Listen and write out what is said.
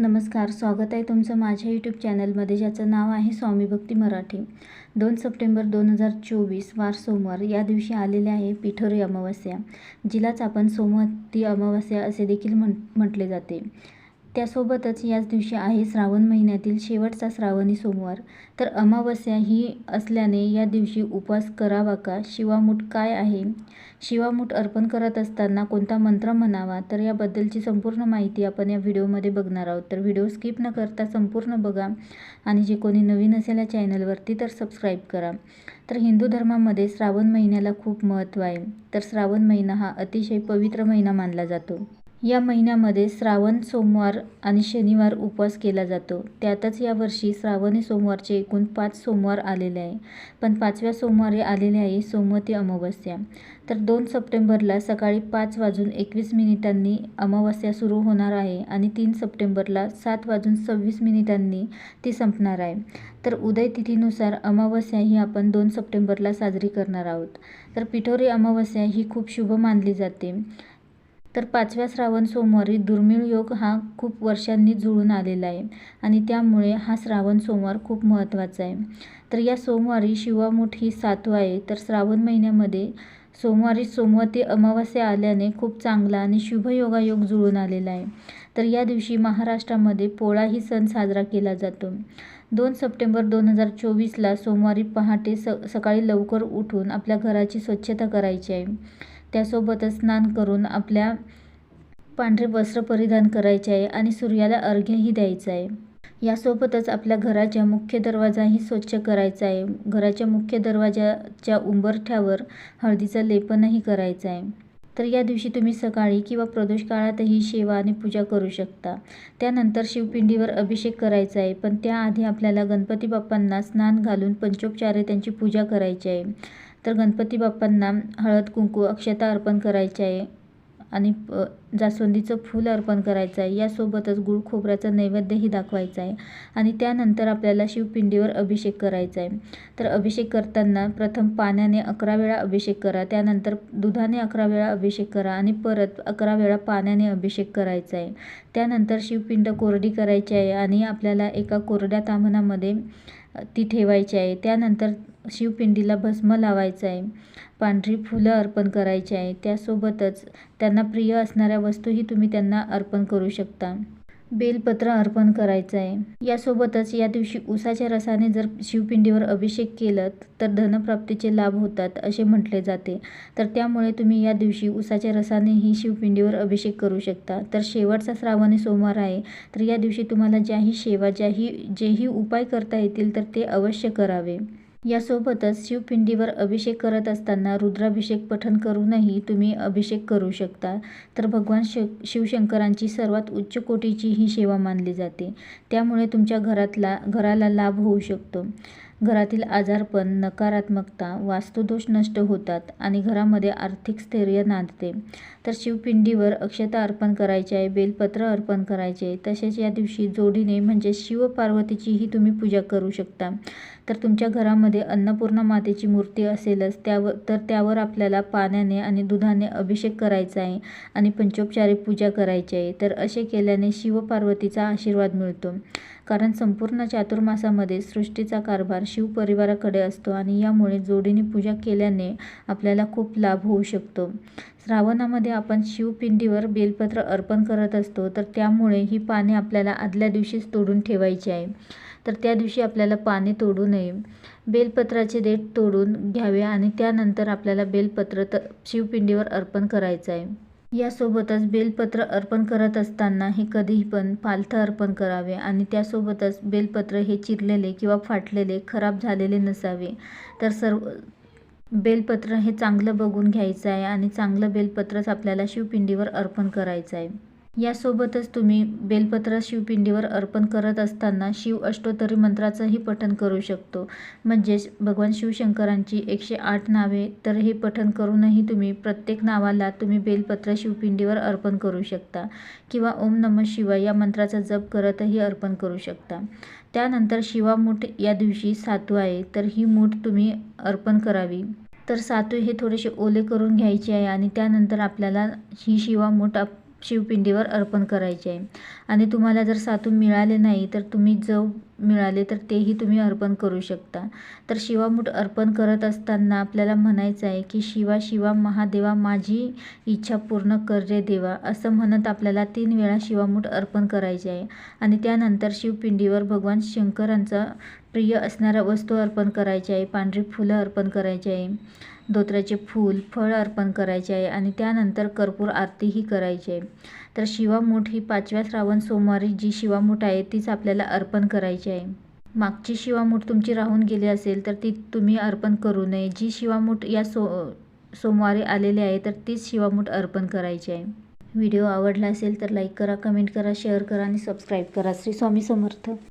नमस्कार स्वागत आहे तुमचं माझ्या यूट्यूब चॅनलमध्ये ज्याचं नाव आहे स्वामी भक्ती मराठी. दोन सप्टेंबर दोन हजार चोवीस वार सोमवार. या दिवशी आलेले आहे पिठोरी अमावस्या जिलाच आपण सोमवती अमावस्या असे देखील म्हण म्हटले जाते. त्यासोबतच याच दिवशी आहे श्रावण महिन्यातील शेवटचा श्रावणी सोमवार. तर अमावस्या ही असल्याने या दिवशी उपवास करावा का? शिवामूठ काय आहे? शिवामूठ अर्पण करत असताना कोणता मंत्र म्हणावा? तर याबद्दलची संपूर्ण माहिती आपण या व्हिडिओमध्ये बघणार आहोत. तर व्हिडिओ स्किप न करता संपूर्ण बघा आणि जे कोणी नवीन असेल या चॅनलवरती तर सबस्क्राईब करा. तर हिंदू धर्मामध्ये श्रावण महिन्याला खूप महत्त्व आहे. तर श्रावण महिना हा अतिशय पवित्र महिना मानला जातो. या महिन्यामध्ये श्रावण सोमवार आणि शनिवार उपवास केला जातो. त्यातच यावर्षी श्रावणी सोमवारचे एकूण पाच सोमवार आलेले आहे. पण पाचव्या सोमवारी आलेले आहे सोमवती अमावस्या. तर दोन सप्टेंबरला सकाळी पाच वाजून एकवीस मिनिटांनी अमावस्या सुरू होणार आहे आणि तीन सप्टेंबरला सात वाजून सव्वीस मिनिटांनी ती संपणार आहे. तर उदय तिथीनुसार अमावस्या ही आपण दोन सप्टेंबरला साजरी करणार आहोत. तर पिठोरी अमावस्या ही खूप शुभ मानली जाते. तर पाचव्या श्रावण सोमवारी दुर्मिळ योग हा खूप वर्षांनी जुळून आलेला आहे आणि त्यामुळे हा श्रावण सोमवार खूप महत्त्वाचा आहे. तर या सोमवारी शिवामूठ ही सातवा आहे. तर श्रावण महिन्यामध्ये सोमवारी सोमवती अमावस्या आल्याने खूप चांगला आणि शुभयोगायोग जुळून आलेला आहे. तर या दिवशी महाराष्ट्रामध्ये पोळा ही सण साजरा केला जातो. दोन सप्टेंबर दोन हजार चोवीसला सोमवारी पहाटे स सकाळी लवकर उठून आपल्या घराची स्वच्छता करायची आहे. त्यासोबतच स्नान करून आपल्या पांढरे वस्त्र परिधान करायचे आहे आणि सूर्याला अर्घ्यही द्यायचं आहे. यासोबतच आपल्या घराच्या मुख्य दरवाजाही स्वच्छ करायचा आहे. घराच्या मुख्य दरवाजाच्या उंबरठ्यावर हळदीचं लेपनही करायचं आहे. तर या दिवशी तुम्ही सकाळी किंवा प्रदोष काळातही सेवा आणि पूजा करू शकता. त्यानंतर शिवपिंडीवर अभिषेक करायचा आहे. पण त्याआधी आपल्याला गणपती बाप्पांना स्नान घालून पंचोपचारे त्यांची पूजा करायची आहे. तर गणपती बाप्पांना हळद कुंकू अक्षता अर्पण करायचे आहे आणि जास्वंदीचं फूल अर्पण करायचं आहे. यासोबतच गुळ खोबऱ्याचा नैवेद्यही दाखवायचा आहे आणि त्यानंतर आपल्याला शिवपिंडीवर अभिषेक करायचा आहे. तर अभिषेक करताना प्रथम पाण्याने अकरा वेळा अभिषेक करा त्यानंतर दुधाने अकरा वेळा अभिषेक करा आणि परत अकरा वेळा पाण्याने अभिषेक करायचा आहे. त्यानंतर शिवपिंड कोरडी करायची आहे आणि आपल्याला एका कोरड्या तांबणामध्ये ती ठेवायची आहे. त्यानंतर शिवपिंडीला भस्म लावायचं आहे. पांढरी फुलं अर्पण करायची आहे. त्यासोबतच त्यांना प्रिय असणाऱ्या वस्तूही तुम्ही त्यांना अर्पण करू शकता. बेलपत्र अर्पण करायचं आहे यासोबतच या दिवशी उसाच्या रसाने जर शिवपिंडीवर अभिषेक केलं तर धनप्राप्तीचे लाभ होतात असे म्हटले जाते. तर त्यामुळे तुम्ही या दिवशी उसाच्या रसानेही शिवपिंडीवर अभिषेक करू शकता. तर शेवटचा श्रावणी सोमवार आहे तर या दिवशी तुम्हाला ज्याही सेवा ज्याही जेही उपाय करता येतील तर ते अवश्य करावे. यासोबतच शिवपिंडीवर अभिषेक करत असताना रुद्राभिषेक पठण करूनही तुम्ही अभिषेक करू शकता. तर भगवान श शिवशंकरांची सर्वात उच्च कोटीची ही सेवा मानली जाते. त्यामुळे तुमच्या घरातला घराला लाभ होऊ शकतो. घरातील आजारपण नकारात्मकता वास्तुदोष नष्ट होतात आणि घरामध्ये आर्थिक स्थैर्य नांदते. तर शिवपिंडीवर अक्षता अर्पण करायचे आहे बेलपत्र अर्पण करायचे आहे. तसेच या दिवशी जोडीने म्हणजे शिवपार्वतीचीही तुम्ही पूजा करू शकता. तर तुमच्या घरामध्ये अन्नपूर्णा मातेची मूर्ती असेलच त्यावर तर त्यावर आपल्याला पाण्याने आणि दुधाने अभिषेक करायचा आहे आणि पंचोपचारी पूजा करायची आहे. तर असे केल्याने शिवपार्वतीचा आशीर्वाद मिळतो. कारण संपूर्ण चातुर्मासामध्ये सृष्टीचा कारभार शिवपरिवाराकडे असतो आणि यामुळे जोडीने पूजा केल्याने आपल्याला खूप लाभ होऊ शकतो. श्रावणामध्ये आपण शिवपिंडीवर बेलपत्र अर्पण करत असतो तर त्यामुळे ही पाने आपल्याला आदल्या दिवशीच तोडून ठेवायची आहे. तर त्या दिवशी आपल्याला पाने तोडू नये. बेलपत्राचे देठ तोडून घ्यावे आणि त्यानंतर आपल्याला बेलपत्र त शिवपिंडीवर अर्पण करायचं आहे. यासोबतच बेलपत्र अर्पण करत असताना हे कधीही पण पालथं अर्पण करावे आणि त्यासोबतच बेलपत्र हे चिरलेले किंवा फाटलेले खराब झालेले नसावे. तर सर्व बेलपत्र हे चांगलं बघून घ्यायचं आहे आणि चांगलं बेलपत्रच आपल्याला शिवपिंडीवर अर्पण करायचं आहे. यासोबतच तुम्ही बेलपत्र शिवपिंडीवर अर्पण करत असताना शिव अष्टोत्तरी मंत्राचंही पठण करू शकतो. म्हणजेच भगवान शिवशंकरांची एकशे आठ नावे तर हे पठण करूनही तुम्ही प्रत्येक नावाला तुम्ही बेलपत्र शिवपिंडीवर अर्पण करू शकता किंवा ओम नम शिवाय या मंत्राचा जप करतही अर्पण करू शकता. त्यानंतर शिवामूठ या दिवशी सातू आहे तर ही मूठ तुम्ही अर्पण करावी. तर सातू हे थोडेसे ओले करून घ्यायचे आहे आणि त्यानंतर आपल्याला ही शिवामूठ शिवपिंडीवर अर्पण करायचे आहे. आणि तुम्हाला जर सातू मिळाले नाही तर तुम्ही जव मिळाले तर तेही तुम्ही अर्पण करू शकता. तर शिवामूठ अर्पण करत असताना आपल्याला म्हणायचं आहे की शिवा शिवा महादेवा माझी इच्छा पूर्ण कर रे देवा असं म्हणत आपल्याला तीन वेळा शिवामूठ अर्पण करायचे आहे. आणि त्यानंतर शिवपिंडीवर भगवान शंकरांचा प्रिय असणाऱ्या वस्तू अर्पण करायच्या आहे. पांढरी फुलं अर्पण करायची आहे. धोत्र्याचे फूल फळ अर्पण करायचे आहे. आणि त्यानंतर कर्पूर आरतीही करायची आहे. तर शिवामूठ ही पाचव्या श्रावण सोमवारी जी शिवामूठ आहे तीच आपल्याला अर्पण करायची करायची आहे. मागची शिवामूठ तुमची राहून गेली असेल तर ती तुम्ही अर्पण करू नये. जी शिवामूठ या सो सोमवारी आलेली आहे तर तीच शिवामूठ अर्पण करायची आहे. व्हिडिओ आवडला असेल तर लाईक करा कमेंट करा शेअर करा आणि सबस्क्राईब करा. श्री स्वामी समर्थ.